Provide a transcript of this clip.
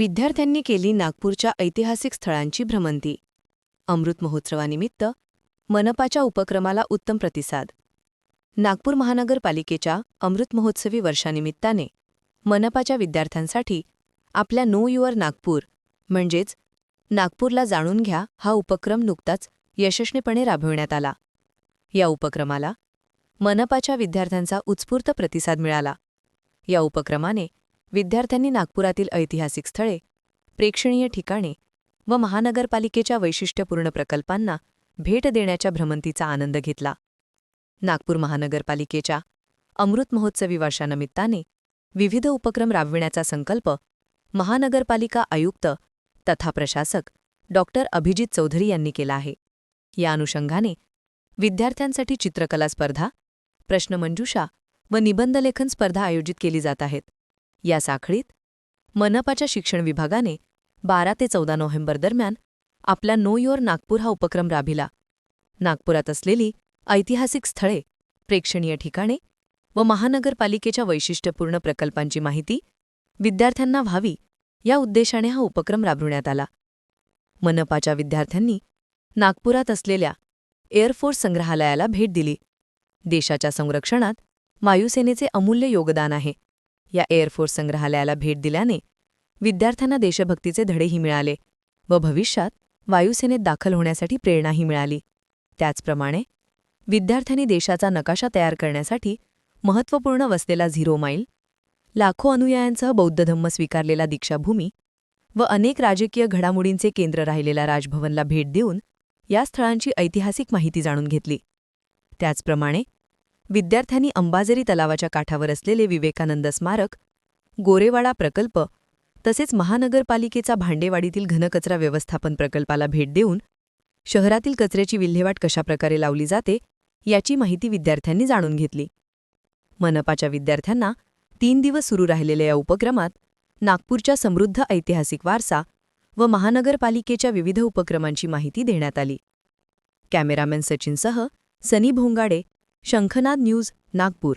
विद्यार्थ्यांनी केली नागपूरच्या ऐतिहासिक स्थळांची भ्रमंती. अमृत महोत्सवानिमित्त मनपाच्या उपक्रमाला उत्तम प्रतिसाद. नागपूर महानगरपालिकेच्या अमृत महोत्सवी वर्षानिमित्ताने मनपाच्या विद्यार्थ्यांसाठी आपल्या नो युअर नागपूर म्हणजेच नागपूरला जाणून घ्या हा उपक्रम नुकताच यशस्वीपणे राबविण्यात आला. या उपक्रमाला मनपाच्या विद्यार्थ्यांचा उत्स्फूर्त प्रतिसाद मिळाला. या उपक्रमाने विद्यार्थ्यांनी नागपुरातील ऐतिहासिक स्थळे प्रेक्षणीय ठिकाणे व महानगरपालिकेच्या वैशिष्ट्यपूर्ण प्रकल्पांना भेट देण्याच्या भ्रमंतीचा आनंद घेतला. नागपूर महानगरपालिकेच्या अमृत महोत्सवी वर्षानिमित्ताने विविध उपक्रम राबविण्याचा संकल्प महानगरपालिका आयुक्त तथा प्रशासक डॉक्टर अभिजित चौधरी यांनी केला आहे. या अनुषंगाने विद्यार्थ्यांसाठी चित्रकला स्पर्धा प्रश्नमंजुषा व निबंधलेखन स्पर्धा आयोजित केली जात आहेत. या साखळीत मनपाच्या शिक्षण विभागाने बारा ते चौदा नोव्हेंबर दरम्यान आपला नो युअर नागपूर हा उपक्रम राबिला नागपुरात असलेली ऐतिहासिक स्थळे प्रेक्षणीय ठिकाणे व महानगरपालिकेच्या वैशिष्ट्यपूर्ण प्रकल्पांची माहिती विद्यार्थ्यांना व्हावी या उद्देशाने हा उपक्रम राबविण्यात आला. मनपाच्या विद्यार्थ्यांनी नागपुरात असलेल्या एअरफोर्स संग्रहालयाला भेट दिली. देशाच्या संरक्षणात वायुसेनेचे अमूल्य योगदान आहे. या एअरफोर्स संग्रहालयाला भेट दिल्याने विद्यार्थ्यांना देशभक्तीचे धडेही मिळाले व भविष्यात वायुसेनेत दाखल होण्यासाठी प्रेरणाही मिळाली. त्याचप्रमाणे विद्यार्थ्यांनी देशाचा नकाशा तयार करण्यासाठी महत्त्वपूर्ण वसलेला झिरो माईल लाखो अनुयायांसह बौद्ध धम्म स्वीकारलेला दीक्षाभूमी व अनेक राजकीय घडामोडींचे केंद्र राहिलेल्या राजभवनला भेट देऊन या स्थळांची ऐतिहासिक माहिती जाणून घेतली. त्याचप्रमाणे विद्यार्थ्यांनी अंबाझरी तलावाच्या काठावर असलेले विवेकानंद स्मारक गोरेवाडा प्रकल्प तसेच महानगरपालिकेचा भांडेवाडीतील घनकचरा व्यवस्थापन प्रकल्पाला भेट देऊन शहरातील कचऱ्याची विल्हेवाट कशाप्रकारे लावली जाते याची माहिती विद्यार्थ्यांनी जाणून घेतली. मनपाच्या विद्यार्थ्यांना तीन दिवस सुरू राहिलेल्या या उपक्रमात नागपूरच्या समृद्ध ऐतिहासिक वारसा व महानगरपालिकेच्या विविध उपक्रमांची माहिती देण्यात आली. कॅमेरामॅन सचिनसह सनी भोंगाडे शंखनाद न्यूज नागपूर.